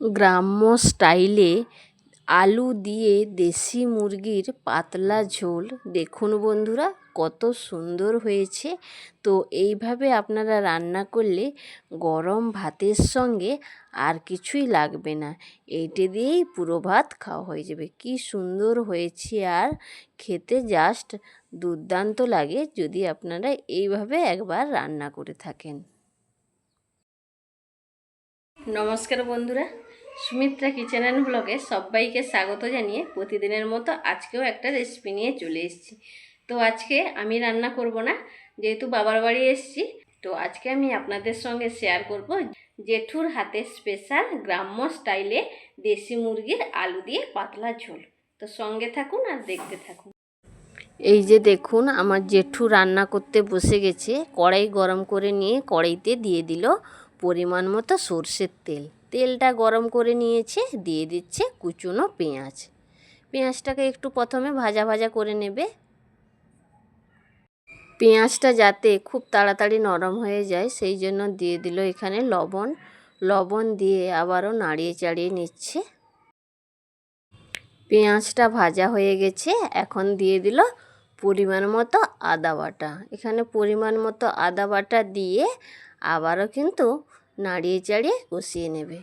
গ্রাম্য স্টাইলে আলু দিয়ে দেশি মুরগির পাতলা ঝোল। দেখুন বন্ধুরা, কত সুন্দর হয়েছে। তো এইভাবে আপনারা রান্না করলে গরম ভাতের সঙ্গে আর কিছুই লাগবে না। এইটা দিয়েই পুরো ভাত খাওয়া হয়ে যাবে। কি সুন্দর হয়েছে আর খেতে জাস্ট দুর্দান্ত লাগে যদি আপনারা এইভাবে একবার রান্না করে থাকেন। নমস্কার বন্ধুরা। সুমিত্রা কিচেন অ্যান্ড ব্লগে সবাইকে স্বাগত জানিয়ে প্রতিদিনের মতো আজকেও একটা রেসিপি নিয়ে চলে এসেছি। তো আজকে আমি রান্না করব না, যেহেতু বাবার বাড়ি এসেছি, তো আজকে আমি আপনাদের সঙ্গে শেয়ার করব জেঠুর হাতের স্পেশাল গ্রাম্য স্টাইলে দেশি মুরগির আলু দিয়ে পাতলা ঝোল। তো সঙ্গে থাকুন আর দেখতে থাকুন। এই যে দেখুন, আমার জেঠু রান্না করতে বসে গেছে, কড়াই গরম করে নিয়ে কড়াইতে দিয়ে দিল পরিমাণ মতো সর্ষের তেল। তেলটা গরম করে নিয়েছে, দিয়ে দিচ্ছে কুচুনো পেঁয়াজ। পেঁয়াজটাকে একটু প্রথমে ভাজা ভাজা করে নেবে। পেঁয়াজটা যাতে খুব তাড়াতাড়ি নরম হয়ে যায়, সেই জন্য দিয়ে দিল এখানে লবণ। লবণ দিয়ে আবারও নাড়িয়ে চাড়িয়ে নিচ্ছে। পেঁয়াজটা ভাজা হয়ে গেছে, এখন দিয়ে দিল পরিমাণ মতো আদা বাটা। এখানে পরিমাণ মতো আদা বাটা দিয়ে আবারও কিন্তু নাড়িয়ে চাড়িয়ে কষিয়ে নেবে।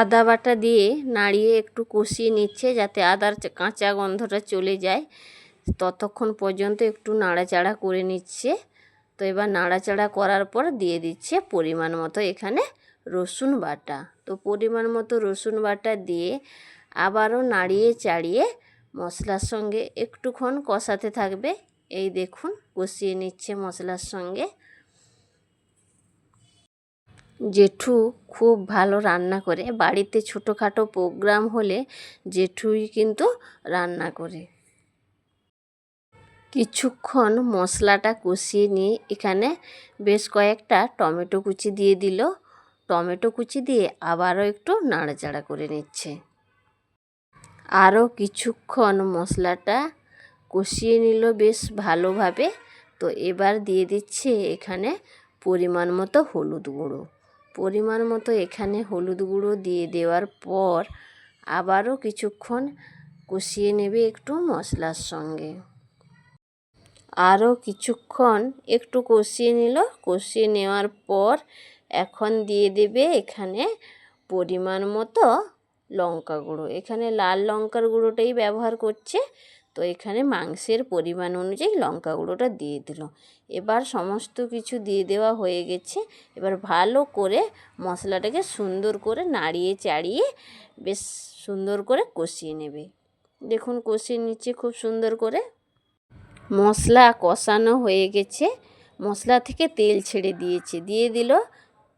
আদা বাটা দিয়ে নাড়িয়ে একটু কষিয়ে নিচ্ছে যাতে আদার কাঁচা গন্ধটা চলে যায়। ততক্ষণ পর্যন্ত একটু নাড়াচাড়া করে নিচ্ছে। তো এবার নাড়াচাড়া করার পর দিয়ে দিচ্ছে পরিমাণ মতো এখানে রসুন বাটা। তো পরিমাণ মতো রসুন বাটা দিয়ে আবারও নাড়িয়ে চাড়িয়ে মশলার সঙ্গে একটুক্ষণ কষাতে থাকবে। এই দেখুন, কষিয়ে নিচ্ছে মশলার সঙ্গে। জেঠু খুব ভালো রান্না করে। বাড়িতে ছোটোখাটো প্রোগ্রাম হলে জেঠুই কিন্তু রান্না করে। কিছুক্ষণ মশলাটা কষিয়ে নিয়ে এখানে বেশ কয়েকটা টমেটো কুচি দিয়ে দিল। টমেটো কুচি দিয়ে আবারও একটু নাড়াচাড়া করে নিচ্ছে। আরও কিছুক্ষণ মশলাটা কষিয়ে নিল বেশ ভালোভাবে। তো এবার দিয়ে দিচ্ছে এখানে পরিমাণ মতো হলুদ গুঁড়ো। পরিমাণ মতো এখানে হলুদ গুঁড়ো দিয়ে দেওয়ার পর আবারও কিছুক্ষণ কষিয়ে নেবে একটু মশলার সঙ্গে। আরও কিছুক্ষণ একটু কষিয়ে নিল। কষিয়ে নেওয়ার পর এখন দিয়ে দেবে এখানে পরিমাণ মতো লঙ্কা গুঁড়ো। এখানে লাল লঙ্কার গুঁড়োটাই ব্যবহার করছে। তো এখানে মাংসের পরিমাণ অনুযায়ী লঙ্কা গুঁড়োটা দিয়ে দিল। এবার সমস্ত কিছু দিয়ে দেওয়া হয়ে গেছে। এবার ভালো করে মশলাটাকে সুন্দর করে নাড়িয়ে চাড়িয়ে বেশ সুন্দর করে কষিয়ে নেবে। দেখুন কষিয়ে নিচ্ছে খুব সুন্দর করে। মশলা কষানো হয়ে গেছে। মশলা থেকে তেল ছেড়ে দিয়েছে। দিয়ে দিল,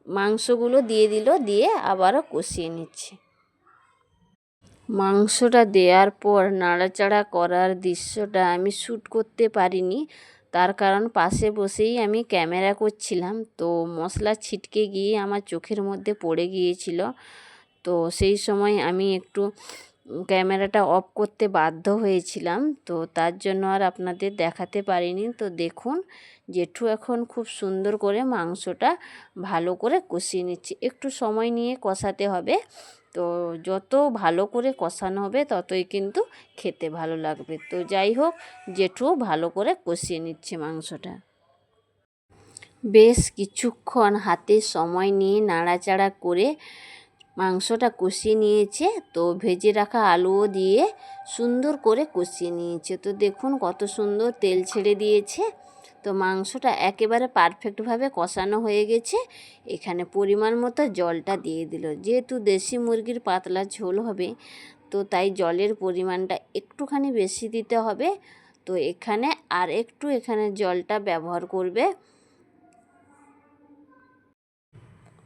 মাংসগুলো দিয়ে দিল, দিয়ে আবারও কষিয়ে নিচ্ছে। মাংসটা দেওয়ার পর নাড়াচাড়া করার দৃশ্যটা আমি শ্যুট করতে পারিনি। তার কারণ পাশে বসেই আমি ক্যামেরা করছিলাম। তো মশলা ছিটকে গিয়ে আমার চোখের মধ্যে পড়ে গিয়েছিল। তো সেই সময় আমি একটু ক্যামেরাটা অফ করতে বাধ্য হয়েছিলাম। তো তার জন্য আর আপনাদের দেখাতে পারিনি। তো দেখুন, জেঠু এখন খুব সুন্দর করে মাংসটা ভালো করে কষিয়ে নিচ্ছে। একটু সময় নিয়ে কষাতে হবে। তো যত ভালো করে কষানো হবে ততই কিন্তু খেতে ভালো লাগবে। তো যাই হোক, জেঠু ভালো করে কষিয়ে নিচ্ছে মাংসটা। বেশ কিছুক্ষণ হাতে সময় নিয়ে নাড়াচাড়া করে মাংসটা কষিয়ে নিয়েছে। তো ভেজে রাখা আলুও দিয়ে সুন্দর করে কষিয়ে নিয়েছে। তো দেখুন কত সুন্দর তেল ছেড়ে দিয়েছে। তো মাংসটা একেবারে পারফেক্টভাবে কষানো হয়ে গেছে। এখানে পরিমাণ মতো জলটা দিয়ে দিল। যেহেতু দেশি মুরগির পাতলা ঝোল হবে, তো তাই জলের পরিমাণটা একটুখানি বেশি দিতে হবে। তো এখানে আর একটু এখানে জলটা ব্যবহার করবে।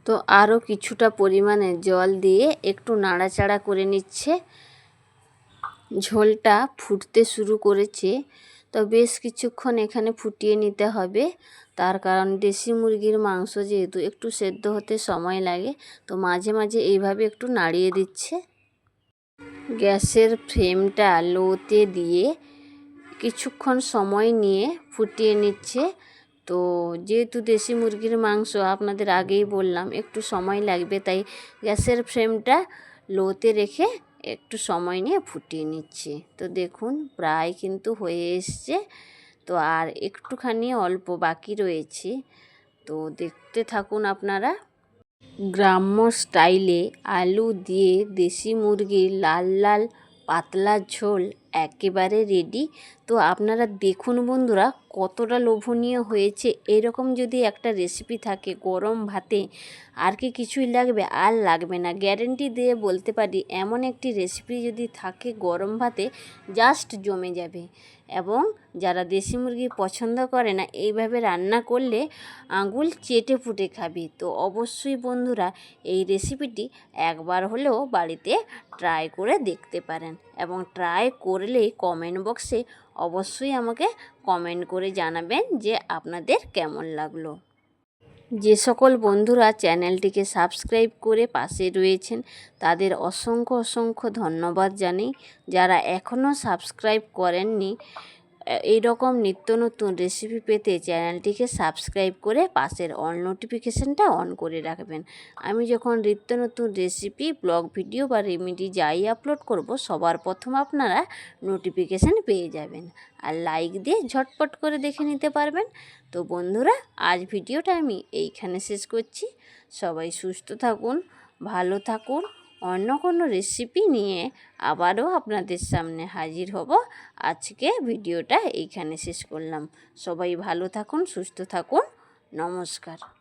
তো আরও কিছুটা পরিমাণে জল দিয়ে একটু নাড়াচাড়া করে নিচ্ছে। ঝোলটা ফুটতে শুরু করেছে। তো বেশ কিছুক্ষণ এখানে ফুটিয়ে নিতে হবে। তার কারণ দেশি মুরগির মাংস যেহেতু একটু সেদ্ধ হতে সময় লাগে, তো মাঝে মাঝে এইভাবে একটু নাড়িয়ে দিচ্ছে। গ্যাসের ফ্লেমটা লোতে দিয়ে কিছুক্ষণ সময় নিয়ে ফুটিয়ে নিচ্ছে। তো যেহেতু দেশি মুরগির মাংস আপনাদের আগেই বললাম, একটু সময় লাগবে, তাই গ্যাসের ফ্লেমটা লোতে রেখে একটু সময় নিয়ে ফুটিয়ে নিচ্ছি। তো দেখুন, প্রায় কিন্তু হয়ে এসছে। তো আর একটুখানি অল্প বাকি রয়েছে। তো দেখতে থাকুন আপনারা। গ্রাম্য স্টাইলে আলু দিয়ে দেশি মুরগির লাল লাল, পাতলা ঝোল একেবারে রেডি তো আপনারা দেখুন বন্ধুরা কতটা লোভনীয় হয়েছে, এরকম যদি একটা রেসিপি থাকে, গরম ভাতে, আর কি কিছুই লাগবে? আর লাগবে না। গ্যারেন্টি দিয়ে বলতে পারি, এমন একটি রেসিপি যদি থাকে গরম ভাতে জাস্ট জমে যাবে। এবং যারা দেশি মুরগি পছন্দ করে না, এইভাবে রান্না করলে আঙুল চেটে ফুটে খাবে। তো অবশ্যই বন্ধুরা, এই রেসিপিটি একবার হলেও বাড়িতে ট্রাই করে দেখতে পারেন। এবং ট্রাই করলেই কমেন্ট বক্সে অবশ্যই আমাকে কমেন্ট করে জানাবেন যে আপনাদের কেমন লাগল। যে সকল বন্ধুরা চ্যানেলটিকে সাবস্ক্রাইব করে পাশে রয়েছেন, তাদের অসংখ্য অসংখ্য ধন্যবাদ জানাই। যারা এখনও সাবস্ক্রাইব করেননি এই রকম নিত্য নতুন রেসিপি পেতে চ্যানেলটিকে সাবস্ক্রাইব করে পাশের অল নোটিফিকেশানটা অন করে রাখবেন। আমি যখন নিত্য নতুন রেসিপি ব্লগ ভিডিও বা রেমিডি যাই আপলোড করব, সবার প্রথম আপনারা নোটিফিকেশান পেয়ে যাবেন। আর লাইক দিয়ে ঝটপট করে দেখে নিতে পারবেন। তো বন্ধুরা, আজ ভিডিওটা আমি এইখানে শেষ করছি। সবাই সুস্থ থাকুন, ভালো থাকুন। অন্য কোনো রেসিপি নিয়ে আবারও আপনাদের সামনে হাজির হব। আজকে ভিডিওটা এইখানে শেষ করলাম। সবাই ভালো থাকুন, সুস্থ থাকুন। নমস্কার।